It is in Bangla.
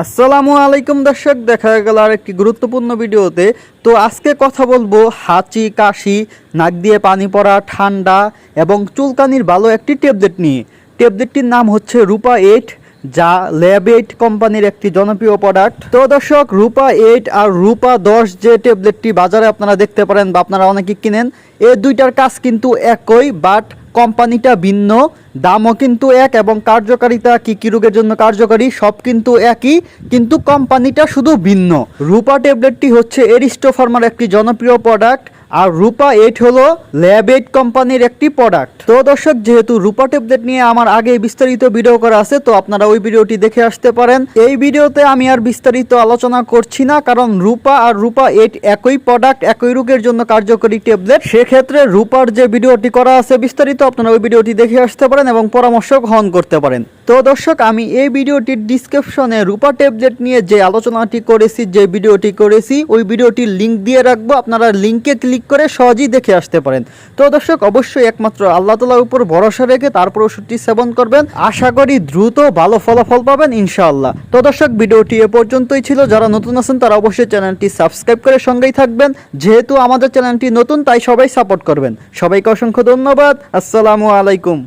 আসসালামু আলাইকুম দর্শক, দেখা গেল আর একটি গুরুত্বপূর্ণ ভিডিওতে। তো আজকে কথা বলব হাঁচি, কাশি, নাক দিয়ে পানি পড়া, ঠান্ডা এবং চুলকানির ভালো একটি ট্যাবলেট নিয়ে। ট্যাবলেটটির নাম হচ্ছে রূপা এইট যা ল্যাব এইট কোম্পানির একটি জনপ্রিয় প্রোডাক্ট তো দর্শক, রূপা এইট আর রূপা দশ যে ট্যাবলেটটি বাজারে আপনারা দেখতে পারেন বা আপনারা অনেকে কিনেন এই দুইটার কাজ কিন্তু একই বাট কোম্পানিটা ভিন্ন, দামও কিন্তু এক এবং কার্যকারিতা কি কি রোগের জন্য কার্যকারী, সব কিন্তু একই, কিন্তু কোম্পানিটা শুধু ভিন্ন। রূপা ট্যাবলেটটি হচ্ছে এরিস্টো ফার্মার একটি জনপ্রিয় প্রোডাক্ট আর রূপা এইট হলো ল্যাব এইট কোম্পানির একটি প্রোডাক্ট তো দর্শক, যেহেতু রূপা ট্যাবলেট নিয়ে আমার আগে বিস্তারিত ভিডিও করা আছে, তো আপনারা ওই ভিডিওটি দেখে আসতে পারেন। এই ভিডিওতে আমি আর বিস্তারিত আলোচনা করছি না, কারণ রূপা আর রূপা এইট একই প্রোডাক্ট একই রোগের জন্য কার্যকরী ট্যাবলেট সেক্ষেত্রে রূপার যে ভিডিওটি করা আছে বিস্তারিত আপনারা ওই ভিডিওটি দেখে আসতে পারেন এবং পরামর্শ গ্রহণ করতে পারেন। তো দর্শক, আমি এই ভিডিওটির ডিসক্রিপশনে রূপা ট্যাবলেট নিয়ে যে আলোচনাটি করেছি, যে ভিডিওটি করেছি, ওই ভিডিওটির লিঙ্ক দিয়ে রাখব। আপনারা লিংকে ক্লিক করে সহজেই দেখে আসতে পারেন। তো দর্শক, অবশ্যই একমাত্র আল্লাহ তালার উপর ভরসা রেখে তারপর ওষুধটি সেবন করবেন। আশা করি দ্রুত ভালো ফলাফল পাবেন ইনশাআল্লাহ। তো দর্শক, ভিডিওটি এ পর্যন্তই ছিল। যারা নতুন আছেন, তারা অবশ্যই চ্যানেলটি সাবস্ক্রাইব করে সঙ্গেই থাকবেন। যেহেতু আমাদের চ্যানেলটি নতুন, তাই সবাই সাপোর্ট করবেন। সবাইকে অসংখ্য ধন্যবাদ। আসসালামু আলাইকুম।